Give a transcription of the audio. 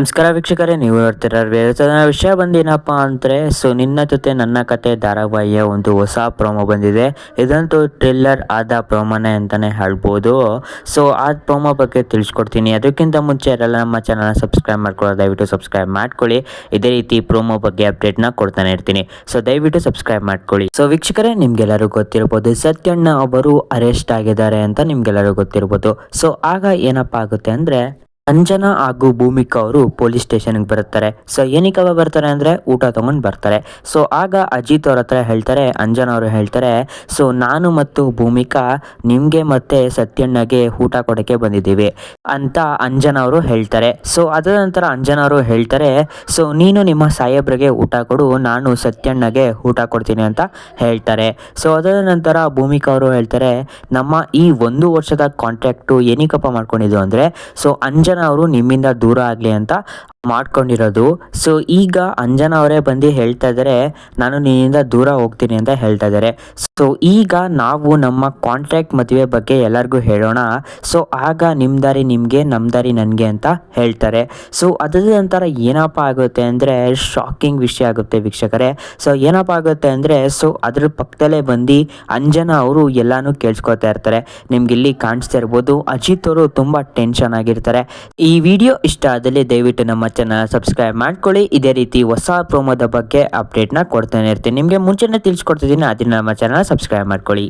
ನಮಸ್ಕಾರ ವೀಕ್ಷಕರೇ, ನೀವು ನೋಡ್ತಿರೋ ವಿಷಯ ಬಂದೇನಪ್ಪ ಅಂದರೆ, ಸೊ ನಿನ್ನ ಜೊತೆ ನನ್ನ ಕತೆ ಧಾರಾವಾಹಿಯ ಒಂದು ಹೊಸ ಪ್ರೋಮೋ ಬಂದಿದೆ. ಇದಂತೂ ಟ್ರಿಲ್ಲರ್ ಆದ ಪ್ರೊಮೋನೇ ಅಂತಲೇ ಹೇಳ್ಬೋದು. ಸೊ ಆ ಪ್ರೋಮೋ ಬಗ್ಗೆ ತಿಳಿಸ್ಕೊಡ್ತೀನಿ. ಅದಕ್ಕಿಂತ ಮುಂಚೆ ಎಲ್ಲ ನಮ್ಮ ಚಾನಲ್ನ ಸಬ್ಸ್ಕ್ರೈಬ್ ಮಾಡ್ಕೊಳ್ಳೋ, ದಯವಿಟ್ಟು ಸಬ್ಸ್ಕ್ರೈಬ್ ಮಾಡ್ಕೊಳ್ಳಿ. ಇದೇ ರೀತಿ ಪ್ರೋಮೋ ಬಗ್ಗೆ ಅಪ್ಡೇಟ್ನ ಕೊಡ್ತಾನೆ ಇರ್ತೀನಿ. ಸೊ ದಯವಿಟ್ಟು ಸಬ್ಸ್ಕ್ರೈಬ್ ಮಾಡ್ಕೊಳ್ಳಿ. ಸೊ ವೀಕ್ಷಕರೇ ನಿಮಗೆಲ್ಲರೂ ಗೊತ್ತಿರ್ಬೋದು, ಸತ್ಯಣ್ಣ ಅವರು ಅರೆಸ್ಟ್ ಆಗಿದ್ದಾರೆ ಅಂತ ನಿಮಗೆಲ್ಲರೂ ಗೊತ್ತಿರ್ಬೋದು. ಸೊ ಆಗ ಏನಪ್ಪ ಆಗುತ್ತೆ ಅಂದರೆ ಅಂಜನಾ ಹಾಗೂ ಭೂಮಿಕಾ ಅವರು ಪೊಲೀಸ್ ಸ್ಟೇಷನ್ಗೆ ಬರುತ್ತಾರೆ. ಸೊ, ಏನಕ್ಕೆ ಬರ್ತಾರೆ ಅಂದರೆ ಊಟ ತೊಗೊಂಡು ಬರ್ತಾರೆ. ಸೊ, ಆಗ ಅಜಿತ್ ಅವ್ರ ಹತ್ರ ಹೇಳ್ತಾರೆ, ಅಂಜನಾ ಅವರು ಹೇಳ್ತಾರೆ, ಸೊ, ನಾನು ಮತ್ತು ಭೂಮಿಕಾ ನಿಮಗೆ ಮತ್ತೆ ಸತ್ಯಣ್ಣಗೆ ಊಟ ಕೊಡೋಕ್ಕೆ ಬಂದಿದ್ದೀವಿ ಅಂತ ಅಂಜನಾ ಅವರು ಹೇಳ್ತಾರೆ. ಸೊ ಅದರ ನಂತರ ಅಂಜನಾ ಅವರು ಹೇಳ್ತಾರೆ, ಸೊ, ನೀನು ನಿಮ್ಮ ಸಾಹೇಬ್ರಿಗೆ ಊಟ ಕೊಡು, ನಾನು ಸತ್ಯಣ್ಣಗೆ ಊಟ ಕೊಡ್ತೀನಿ ಅಂತ ಹೇಳ್ತಾರೆ. ಸೊ ಅದರ ನಂತರ ಭೂಮಿಕಾ ಅವರು ಹೇಳ್ತಾರೆ, ನಮ್ಮ ಈ ಒಂದು ವರ್ಷದ ಕಾಂಟ್ರಾಕ್ಟು ಏನಕ್ಕಪ್ಪ ಮಾಡ್ಕೊಂಡಿದ್ದು ಅಂದರೆ, ಸೊ, ಅಂಜನಾ ಅವರು ನಿಮ್ಮಿಂದ ದೂರ ಆಗಲಿ ಅಂತ ಮಾಡ್ಕೊಂಡಿರೋದು. ಸೊ ಈಗ ಅಂಜನ ಅವರೇ ಬಂದು ಹೇಳ್ತಾ ಇದ್ದಾರೆ ನಾನು ನಿನ್ನಿಂದ ದೂರ ಹೋಗ್ತೀನಿ ಅಂತ ಹೇಳ್ತಾ ಇದ್ದಾರೆ ಸೊ ಈಗ ನಾವು ನಮ್ಮ ಕಾಂಟ್ರಾಕ್ಟ್ ಮದುವೆ ಬಗ್ಗೆ ಎಲ್ಲರಿಗೂ ಹೇಳೋಣ. ಸೊ ಆಗ ನಿಮ್ಮ ದಾರಿ ನಿಮಗೆ ನಮ್ಮ ದಾರಿ ನನಗೆ ಅಂತ ಹೇಳ್ತಾರೆ. ಸೊ ಅದರ ನಂತರ ಏನಪ್ಪ ಆಗುತ್ತೆ ಅಂದರೆ ಶಾಕಿಂಗ್ ವಿಷಯ ಆಗುತ್ತೆ ವೀಕ್ಷಕರೇ. ಸೊ ಏನಪ್ಪ ಆಗುತ್ತೆ ಅಂದರೆ ಸೊ ಅದ್ರ ಪಕ್ಕದಲ್ಲೇ ಬಂದು ಅಂಜನ ಅವರು ಎಲ್ಲನೂ ಕೇಳಿಸ್ಕೊತಾ ಇರ್ತಾರೆ. ನಿಮ್ಗೆ ಇಲ್ಲಿ ಕಾಣಿಸ್ತಾ ಇರ್ಬೋದು. ಅಜಿತ್ ಅವರು ತುಂಬ ಟೆನ್ಷನ್ ಆಗಿರ್ತಾರೆ. ಈ ವಿಡಿಯೋ ಇಷ್ಟ ಆದಲ್ಲಿ ದಯವಿಟ್ಟು ನಮ್ಮ ಚಾನಲ್ ಸಬ್ಸ್ಕ್ರೈಬ್ ಮಾಡ್ಕೊಳ್ಳಿ. ಇದೇ ರೀತಿ ಹೊಸ ಪ್ರೋಮೋದ ಬಗ್ಗೆ ಅಪ್ಡೇಟ್ನ ಕೊಡ್ತಾನೆ ಇರ್ತೀನಿ. ನಿಮಗೆ ಮುಂಚೆನೇ ತಿಳಿಸ್ಕೊಡ್ತಿದ್ದೀನಿ ಅದನ್ನು ನಮ್ಮ ಚಾನಲ್ ಸಬ್ಸ್ಕ್ರೈಬ್ ಮಾಡ್ಕೊಳ್ಳಿ.